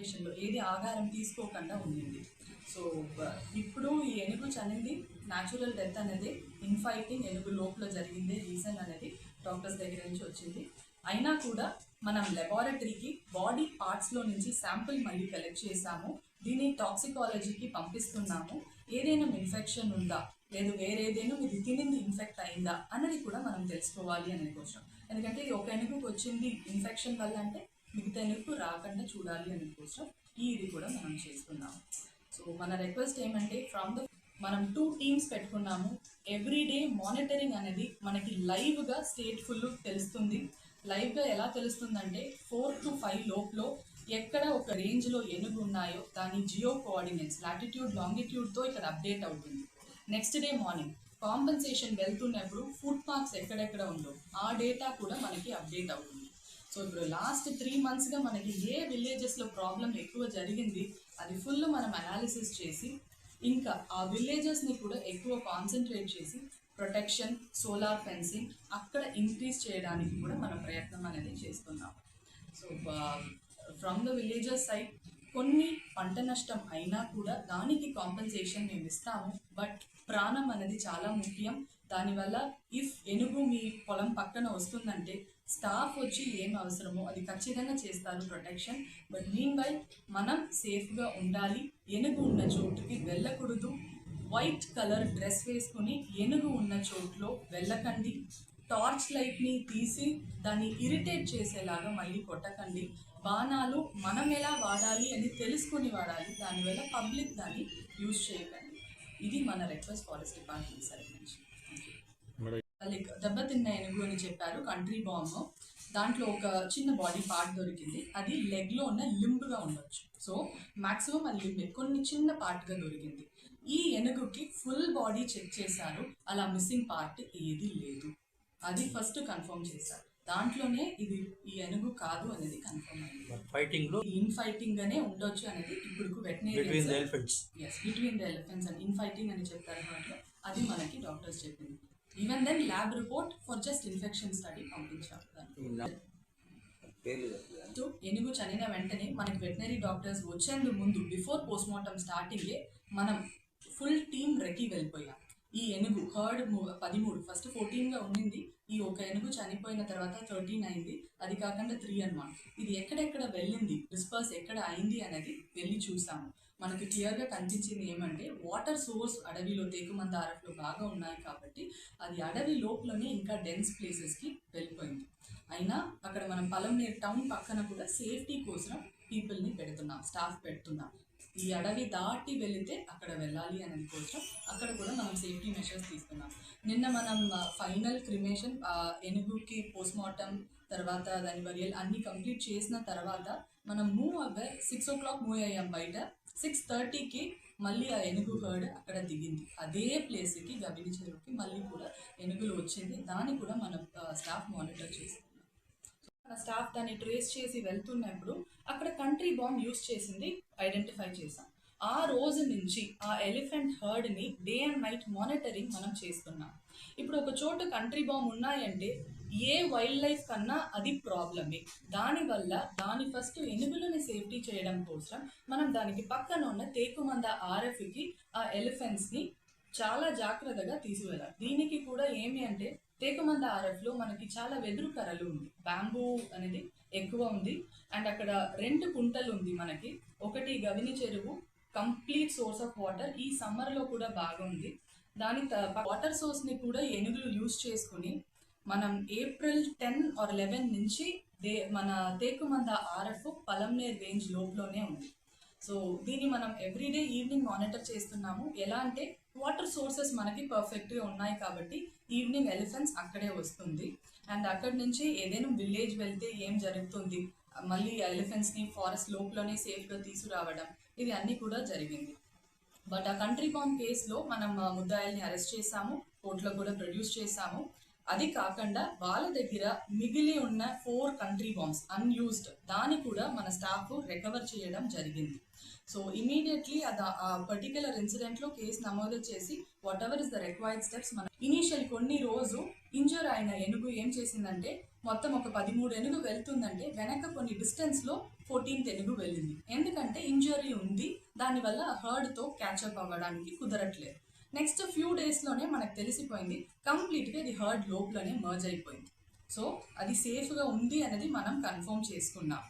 దేశంలో ఏది ఆహారం తీసుకోకుండా ఉండింది. సో ఇప్పుడు ఈ ఎనుగు చనింది న్యాచురల్ డెత్ అనేది ఇన్ఫైటింగ్ ఎనుగు లోపల జరిగిందే రీజన్ అనేది డాక్టర్స్ దగ్గర నుంచి వచ్చింది. అయినా కూడా మనం లెబారటరీకి బాడీ పార్ట్స్లో నుంచి శాంపుల్ మళ్ళీ కలెక్ట్ చేసాము దీన్ని టాక్సికాలజీకి పంపిస్తున్నాము. ఏదైనా ఇన్ఫెక్షన్ ఉందా? లేదు వేరేదైనా ఇది తినింది ఇన్ఫెక్ట్ అయిందా? అన్నది కూడా మనం తెలుసుకోవాలి అనే కోసం ఎందుకంటే ఇది ఒక ఎనుగుకి వచ్చింది ఇన్ఫెక్షన్ వల్ల అంటే మిగతా రాకుండా చూడాలి అనే కోసం ఈ ఇది కూడా మనం చేసుకున్నాం సో మన రిక్వెస్ట్ ఏమంటే ఫ్రమ్ ద మనం టూ టీమ్స్ పెట్టుకున్నాము. ఎవ్రీ డే మానిటరింగ్ అనేది మనకి లైవ్గా స్టేట్ ఫుల్ తెలుస్తుంది. లైవ్గా ఎలా తెలుస్తుందంటే ఫోర్ టు ఫైవ్ లోపులో ఎక్కడ ఒక రేంజ్లో ఎనుగు ఉన్నాయో దాని జియో కోఆర్డినేట్స్ లాటిట్యూడ్ లాంగిట్యూడ్తో ఇక్కడ అప్డేట్ అవుతుంది. నెక్స్ట్ డే మార్నింగ్ కాంపెన్సేషన్ వెళ్తున్నప్పుడు ఫుడ్ మార్క్స్ ఎక్కడెక్కడ ఉందో ఆ డేటా కూడా మనకి అప్డేట్ అవుతుంది. సో ఇప్పుడు లాస్ట్ త్రీ మంత్స్గా మనకి ఏ విలేజెస్లో ప్రాబ్లం ఎక్కువ జరిగింది అది ఫుల్ మనం అనాలిసిస్ చేసి ఇంకా ఆ విలేజెస్ని కూడా ఎక్కువ కాన్సన్ట్రేట్ చేసి ప్రొటెక్షన్ సోలార్ ఫెన్సింగ్ అక్కడ ఇంక్రీజ్ చేయడానికి కూడా మనం ప్రయత్నం అనేది చేస్తున్నాం. So from the villages side కొన్ని పంట నష్టం అయినా కూడా దానికి కాంపెన్సేషన్ మేము ఇస్తాము. బట్ ప్రాణం అనేది చాలా ముఖ్యం. దానివల్ల ఇఫ్ ఎనుగు మీ పొలం పక్కన వస్తుందంటే స్టాఫ్ వచ్చి ఏం అవసరమో అది ఖచ్చితంగా చేస్తారు ప్రొటెక్షన్ బట్ మీన్ బై మనం సేఫ్గా ఉండాలి. ఎనుగు ఉన్న చోటుకి వెళ్ళకూడదు. వైట్ కలర్ డ్రెస్ వేసుకుని ఎనుగు ఉన్న చోట్లో వెళ్ళకండి. టార్చ్ లైట్ని తీసి దాన్ని ఇరిటేట్ చేసేలాగా మళ్ళీ కొట్టకండి. బాణాలు మనం ఎలా వాడాలి అని తెలుసుకొని వాడాలి. దానివల్ల పబ్లిక్ దాన్ని యూజ్ చేయకండి. ఇది మన రిక్వెస్ట్ ఫారెస్ట్ డిపార్ట్మెంట్ సైడ్ నుంచి. లైక్ దెబ్బతిన్న ఏనుగు అని చెప్పారు కంట్రీ బాంబ్. దాంట్లో ఒక చిన్న బాడీ పార్ట్ దొరికింది. అది లెగ్లో ఉన్న లింబ్గా ఉండొచ్చు. సో మాక్సిమం అది లింబ్ కొన్ని చిన్న పార్ట్గా దొరికింది. ఈ ఏనుగుకి ఫుల్ బాడీ చెక్ చేశారు. అలా మిస్సింగ్ పార్ట్ ఏది లేదు. అది ఫస్ట్ కన్ఫర్మ్ చేశారు. దాంట్లోనే ఇది ఈ ఏనుగు కాదు అనేది కన్ఫర్మ్ అయింది. ఫైటింగ్లో ఇన్ ఫైటింగ్ గానే ఉండొచ్చు అనేది ఇప్పుడు between the veterinary elephants as between the elephants and in fighting అని చెప్తారు దాంట్లో అది మనకి డాక్టర్స్ చెప్పింది. Even then lab report for just infection study పంపించారు సో ఎనుగు చనిన వెంటనే మనకి వెటనరీ డాక్టర్స్ వచ్చేందుకు ముందు బిఫోర్ పోస్ట్ మార్టం స్టార్టింగే మనం ఫుల్ టీమ్ రెడీ వెళ్ళిపోయాం. ఈ ఏనుగు హర్డ్ పదిమూడు ఫస్ట్ ఫోర్టీన్గా ఉండింది. ఈ ఒక ఏనుగు చనిపోయిన తర్వాత థర్టీన్ అయింది. అది కాకుండా త్రీ అనమాట ఇది ఎక్కడెక్కడ వెళ్ళింది? డిస్పర్స్ ఎక్కడ అయింది అనేది వెళ్ళి చూసాము. మనకి క్లియర్గా కనిపించింది ఏమంటే వాటర్ సోర్స్ అడవిలో తేకుమంద అరఫ్లో బాగా ఉన్నాయి కాబట్టి అది అడవి లోపలనే ఇంకా డెన్స్ ప్లేసెస్కి వెళ్ళిపోయింది. అయినా అక్కడ మనం పలంనేర్ టౌన్ పక్కన కూడా సేఫ్టీ కోసం పీపుల్ని పెడుతున్నాం స్టాఫ్ పెడుతున్నాం. ఈ అడవి దాటి వెళితే అక్కడ వెళ్ళాలి అనేది కోసం అక్కడ కూడా మనం సేఫ్టీ మెషర్స్ తీసుకున్నాం. నిన్న మనం ఫైనల్ క్రిమేషన్ ఎనుగుకి పోస్ట్ మార్టం తర్వాత దాని బరియల్ అన్ని కంప్లీట్ చేసిన తర్వాత మనం మూవ్ అవ్వే సిక్స్ ఓ క్లాక్ మూవ్ అయ్యాం బయట. సిక్స్ థర్టీకి మళ్ళీ ఆ ఏనుగు హర్డ్ అక్కడ దిగింది. అదే ప్లేస్కి గబిని చెరువుకి మళ్ళీ కూడా ఏనుగులు వచ్చింది. దాన్ని కూడా మన స్టాఫ్ మానిటర్ చేస్తున్నాం. మన స్టాఫ్ దాన్ని ట్రేస్ చేసి వెళ్తున్నప్పుడు అక్కడ కంట్రీ బాంబ్ యూస్ చేసింది ఐడెంటిఫై చేసాం ఆ రోజు నుంచి ఆ ఎలిఫెంట్ హర్డ్ని డే అండ్ నైట్ మానిటరింగ్ మనం చేస్తున్నాం. ఇప్పుడు ఒక చోట కంట్రీ బాంబ్ ఉన్నాయంటే ఏ వైల్డ్ లైఫ్ కన్నా అది ప్రాబ్లమే దానివల్ల దాని ఫస్ట్ ఎనుగులని సేఫ్టీ చేయడం కోసం మనం దానికి పక్కన ఉన్న తేకుమంద ఆర్ఎఫ్కి ఆ ఎలిఫెంట్స్ని చాలా జాగ్రత్తగా తీసుకువెళ్ళాలి. దీనికి కూడా ఏమి అంటే తేకమంద ఆర్ఎఫ్లో మనకి చాలా వెదురు కర్రలు ఉంది. బ్యాంబూ అనేది ఎక్కువ ఉంది. అండ్ అక్కడ రెండు కుంటలు ఉంది మనకి. ఒకటి గవిని చెరువు కంప్లీట్ సోర్స్ ఆఫ్ వాటర్ ఈ సమ్మర్లో కూడా బాగుంది దాని వాటర్ సోర్స్ని కూడా ఏనుగులు యూజ్ చేసుకుని మనం ఏప్రిల్ టెన్ ఆర్ లెవెన్ నుంచి దే మన తేకుమంద ఆర్ఎఫ్ పలంనేర్ రేంజ్ లోపలనే ఉంది. సో దీన్ని మనం ఎవ్రీడే ఈవినింగ్ మానిటర్ చేస్తున్నాము. ఎలా అంటే వాటర్ సోర్సెస్ మనకి పర్ఫెక్ట్గా ఉన్నాయి కాబట్టి ఈవినింగ్ ఎలిఫెంట్స్ అక్కడే వస్తుంది. అండ్ అక్కడి నుంచి ఏదైనా విలేజ్ వెళ్తే ఏం జరుగుతుంది? మళ్ళీ ఎలిఫెంట్స్ని ఫారెస్ట్ లోపలనే సేఫ్గా తీసుకురావడం ఇది అన్నీ కూడా జరిగింది. బట్ ఆ కంట్రీ బాంబ్ కేసులో మనం ముద్దాయిల్ని అరెస్ట్ చేశాము కోర్టులో కూడా ప్రొడ్యూస్ చేశాము. అది కాకుండా వాళ్ళ దగ్గర మిగిలి ఉన్న ఫోర్ కంట్రీ బాంబ్స్ అన్యూస్డ్ దాన్ని కూడా మన స్టాఫ్ రికవర్ చేయడం జరిగింది. సో ఇమీడియట్లీ అది ఆ పర్టికులర్ ఇన్సిడెంట్లో కేసు నమోదు చేసి whatever is the required steps మన ఇనీషియల్ కొన్ని రోజు ఇంజూర్ అయిన ఏనుగు ఏం చేసిందంటే మొత్తం ఒక పదిమూడు ఎనుగు వెళ్తుందంటే వెనక కొన్ని డిస్టెన్స్లో ఫోర్టీన్త్ ఎనుగు వెళ్ళింది. ఎందుకంటే ఇంజరీ ఉంది దానివల్ల హర్డ్తో క్యాచప్ అవ్వడానికి కుదరట్లేదు. నెక్స్ట్ ఫ్యూ డేస్లోనే మనకు తెలిసిపోయింది కంప్లీట్గా ఇది హర్డ్ లోపలనే మర్జ్ అయిపోయింది. సో అది సేఫ్గా ఉంది అనేది మనం కన్ఫర్మ్ చేసుకున్నాం.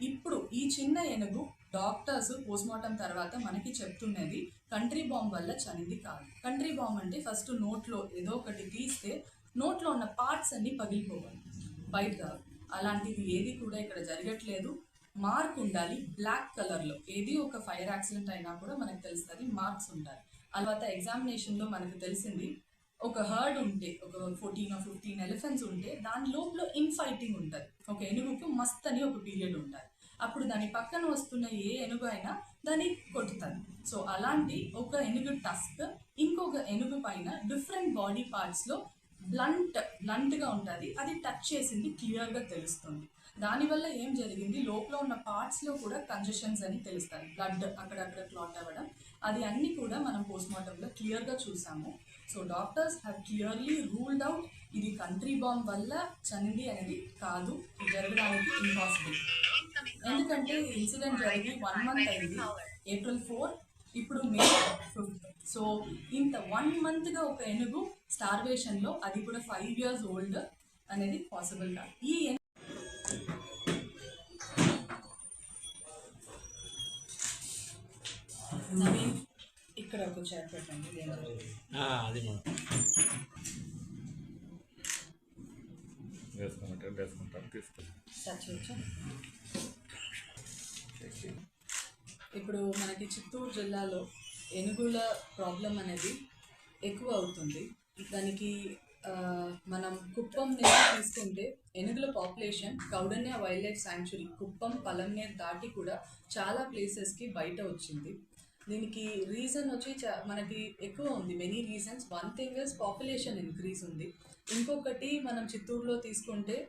ఇప్పుడు ఈ చిన్న ఏనుగు డాక్టర్స్ పోస్ట్మార్టం తర్వాత మనకి చెప్తున్నది కంట్రీ బాంబ్ వల్ల చనింది కాదు. కంట్రీ బాంబ్ అంటే ఫస్ట్ నోట్లో ఏదో ఒకటి తీస్తే నోట్లో ఉన్న పార్ట్స్ అన్ని పగిలిపోవాలి. బయట కాదు. అలాంటిది ఏది కూడా ఇక్కడ జరగట్లేదు. మార్క్ ఉండాలి బ్లాక్ కలర్లో. ఏది ఒక ఫైర్ యాక్సిడెంట్ అయినా కూడా మనకు తెలుస్తుంది మార్క్స్ ఉండాలి. తర్వాత ఎగ్జామినేషన్లో మనకు తెలిసింది ఒక హర్డ్ ఉంటే ఒక ఫోర్టీన్ ఫిఫ్టీన్ ఎలిఫెంట్స్ ఉంటే దాని లోపల ఇన్ ఫైటింగ్ ఉంటుంది. ఒక ఏనుగుకు మస్త్ అని ఒక పీరియడ్ ఉంటుంది అప్పుడు దాని పక్కన వస్తున్న ఏ ఏనుగు అయినా దాన్ని కొట్టుతుంది సో అలాంటి ఒక ఏనుగు టస్క్ ఇంకొక ఏనుగు పైన డిఫరెంట్ బాడీ పార్ట్స్లో బ్లంట్ బ్లంట్గా ఉంటుంది. అది టచ్ చేసింది క్లియర్గా తెలుస్తుంది. దానివల్ల ఏం జరిగింది? లోపల ఉన్న పార్ట్స్లో కూడా కంజెషన్స్ అని తెలుస్తాయి. బ్లడ్ అక్కడక్కడ క్లాట్ అవ్వడం. అది అన్నీ కూడా మనం పోస్ట్మార్టంలో క్లియర్గా చూసాము. So doctors have clearly ruled out ఇది కంట్రీ బాంబ్ వల్ల చనింది అనేది కాదు. జరగడానికి ఇంపాసిబుల్ ఎందుకంటే ఇన్సిడెంట్ జరిగి వన్ మంత్ అయింది. ఏప్రిల్ ఫోర్ ఇప్పుడు మే ఫిఫ్త్ సో ఇంత వన్ మంత్గా ఒక ఏనుగు స్టార్వేషన్లో అది కూడా ఫైవ్ ఇయర్స్ ఓల్డ్ అనేది పాసిబుల్ కాదు ఈ నవీన్ ఇక్కడ ఒక చైర్ పెట్టండి అది టచ్ చేయొచ్చా? ఇప్పుడు మనకి చిత్తూరు జిల్లాలో ఏనుగుల ప్రాబ్లం అనేది ఎక్కువ అవుతుంది. దానికి మనం కుప్పం నుంచి తీసుకుంటే ఏనుగుల population Kaundinya wildlife sanctuary Kuppam Palamaner దాటి కూడా చాలా ప్లేసెస్కి బయట వచ్చింది. దీనికి రీజన్ వచ్చి చా- మనకి ఎక్కువ ఉంది. Many reasons one thing is population increase ఉంది. ఇంకొకటి మనం చిత్తూరులో తీసుకుంటే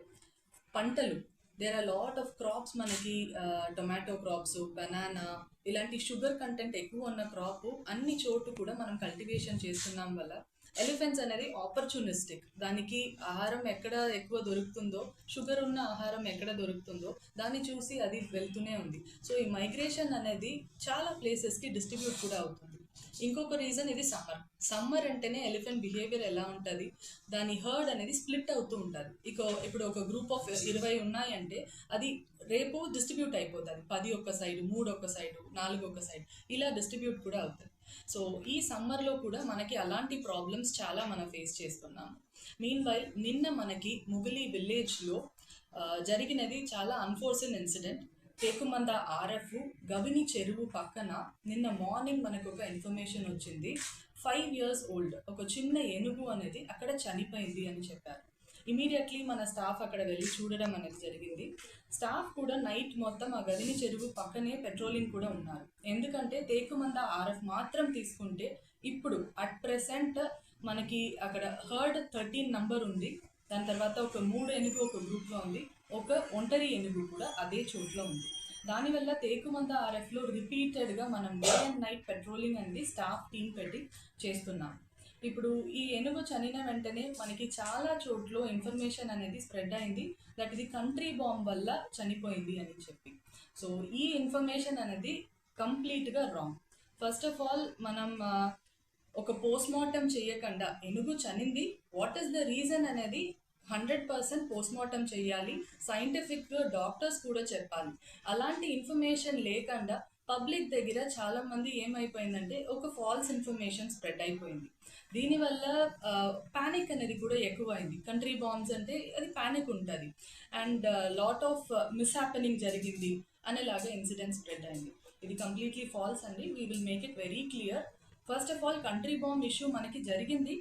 పంటలు. There are lot of crops మనకి టొమాటో క్రాప్స్ బనానా ఇలాంటి షుగర్ కంటెంట్ ఎక్కువ ఉన్న క్రాప్ అన్ని చోటు కూడా మనం కల్టివేషన్ చేస్తున్నాం వల్ల ఎలిఫెంట్స్ అనేది ఆపర్చునిస్టిక్ దానికి ఆహారం ఎక్కడ ఎక్కువ దొరుకుతుందో షుగర్ ఉన్న ఆహారం ఎక్కడ దొరుకుతుందో దాన్ని చూసి అది వెళ్తూనే ఉంది. సో ఈ మైగ్రేషన్ అనేది చాలా ప్లేసెస్కి డిస్ట్రిబ్యూట్ కూడా అవుతుంది. ఇంకొక రీజన్ ఇది సమ్మర్ సమ్మర్ అంటేనే ఎలిఫెంట్ బిహేవియర్ ఎలా ఉంటుంది? దాని హర్డ్ అనేది స్ప్లిట్ అవుతూ ఉంటుంది. ఇక ఇప్పుడు ఒక గ్రూప్ ఆఫ్ ఇరవై ఉన్నాయంటే అది రేపు డిస్ట్రిబ్యూట్ అయిపోతుంది. పది ఒక సైడ్ మూడు ఒక సైడ్ నాలుగు ఒక సైడ్ ఇలా డిస్ట్రిబ్యూట్ కూడా అవుతుంది. సో ఈ సమ్మర్లో కూడా మనకి అలాంటి ప్రాబ్లమ్స్ చాలా మనం ఫేస్ చేస్తున్నాము మీన్ వైల్ నిన్న మనకి ముగిలి విలేజ్లో జరిగినది చాలా అన్ఫోర్సన్ ఇన్సిడెంట్ టేకుమంద ఆర్ఎఫ్ గవిని చెరువు పక్కన నిన్న మార్నింగ్ మనకు ఒక ఇన్ఫర్మేషన్ వచ్చింది. ఫైవ్ ఇయర్స్ ఓల్డ్ ఒక చిన్న ఏనుగు అనేది అక్కడ చనిపోయింది అని చెప్పారు. ఇమీడియట్లీ మన స్టాఫ్ అక్కడ వెళ్ళి చూడడం అనేది జరిగింది. స్టాఫ్ కూడా నైట్ మొత్తం ఆ గదిని చెరువు పక్కనే పెట్రోలింగ్ కూడా ఉన్నారు. ఎందుకంటే తేకుమంద ఆర్ఎఫ్ మాత్రం తీసుకుంటే ఇప్పుడు అట్ ప్రెసెంట్ మనకి అక్కడ హర్డ్ థర్టీన్ నంబర్ ఉంది. దాని తర్వాత ఒక మూడు ఏనుగు ఒక గ్రూప్లో ఉంది. ఒక ఒంటరి ఏనుగు కూడా అదే చోట్లో ఉంది. దానివల్ల తేకుమంద ఆర్ఎఫ్లో రిపీటెడ్గా మనం డే అండ్ నైట్ పెట్రోలింగ్ అనేది స్టాఫ్ టీం పెట్టి చేస్తున్నాం. ఇప్పుడు ఈ ఏనుగు చనిన వెంటనే మనకి చాలా చోట్ల ఇన్ఫర్మేషన్ అనేది స్ప్రెడ్ అయింది. దట్ ఇది కంట్రీ బాంబ్ వల్ల చనిపోయింది అని చెప్పి. సో ఈ ఇన్ఫర్మేషన్ అనేది కంప్లీట్గా రాంగ్ ఫస్ట్ ఆఫ్ ఆల్ మనం ఒక పోస్ట్ మార్టం చేయకుండా ఏనుగు చనింది. వాట్ ఈస్ ద రీజన్ అనేది హండ్రెడ్ పర్సెంట్ పోస్ట్ మార్టం చేయాలి సైంటిఫిక్ డాక్టర్స్ కూడా చెప్పాలి. అలాంటి ఇన్ఫర్మేషన్ లేకుండా పబ్లిక్ దగ్గర చాలామంది ఏమైపోయిందంటే ఒక ఫాల్స్ ఇన్ఫర్మేషన్ స్ప్రెడ్ అయిపోయింది. దీనివల్ల పానిక్ అనేది కూడా ఎక్కువైంది. కంట్రీ బాంబ్స్ అంటే అది పానిక్ ఉంటుంది. And lot of mishappening జరిగింది అనేలాగా ఇన్సిడెంట్ స్ప్రెడ్ అయింది. ఇది కంప్లీట్లీ ఫాల్స్ అండి. We will make it very clear first of all country bomb issue మనకి జరిగింది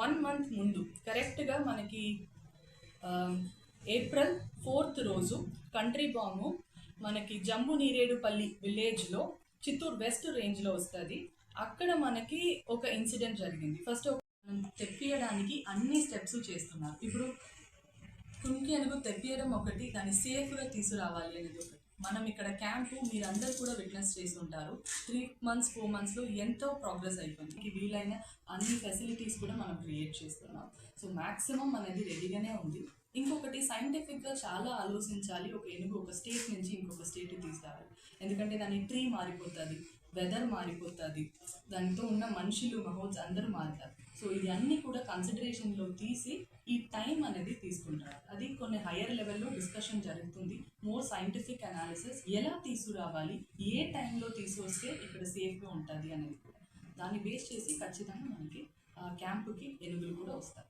వన్ మంత్ ముందు. కరెక్ట్గా మనకి ఏప్రిల్ ఫోర్త్ రోజు కంట్రీ బాంబు మనకి జంబు నీరేడుపల్లి విలేజ్లో చిత్తూరు వెస్ట్ రేంజ్లో వస్తుంది. అక్కడ మనకి ఒక ఇన్సిడెంట్ జరిగింది. ఫస్ట్ తెప్పియడానికి అన్ని స్టెప్స్ చేస్తున్నారు. ఇప్పుడు కుంకి అనుగు తెప్పియడం ఒకటి దాన్ని సేఫ్గా తీసుకురావాలి అనేది ఒకటి. మనం ఇక్కడ క్యాంపు మీరందరూ కూడా విట్నెస్ చేసి ఉంటారు త్రీ మంత్స్ ఫోర్ మంత్స్లో ఎంతో ప్రోగ్రెస్ అయిపోయింది. వీలైన అన్ని ఫెసిలిటీస్ కూడా మనం క్రియేట్ చేస్తున్నాం. సో మ్యాక్సిమం అనేది రెడీగానే ఉంది. ఇంకొకటి సైంటిఫిక్గా చాలా ఆలోచించాలి. ఒక ఎనుగు ఒక స్టేట్ నుంచి ఇంకొక స్టేట్ తీసుకురావాలి. ఎందుకంటే దాని ట్రీ మారిపోతుంది. వెదర్ మారిపోతుంది. దానితో ఉన్న మనుషులు మహోత్స అందరూ మారుతారు. సో ఇది అన్ని కూడా కన్సిడరేషన్లో తీసి ఈ టైం అనేది తీసుకుంటారు. అది కొన్ని హయ్యర్ లెవెల్లో డిస్కషన్ జరుగుతుంది. మోర్ సైంటిఫిక్ అనాలిసిస్ ఎలా తీసుకురావాలి? ఏ టైంలో తీసుకొస్తే ఇక్కడ సేఫ్గా ఉంటుంది అనేది కూడా. దాన్ని బేస్ చేసి ఖచ్చితంగా మనకి ఆ క్యాంపుకి ఎనుగులు కూడా వస్తాయి.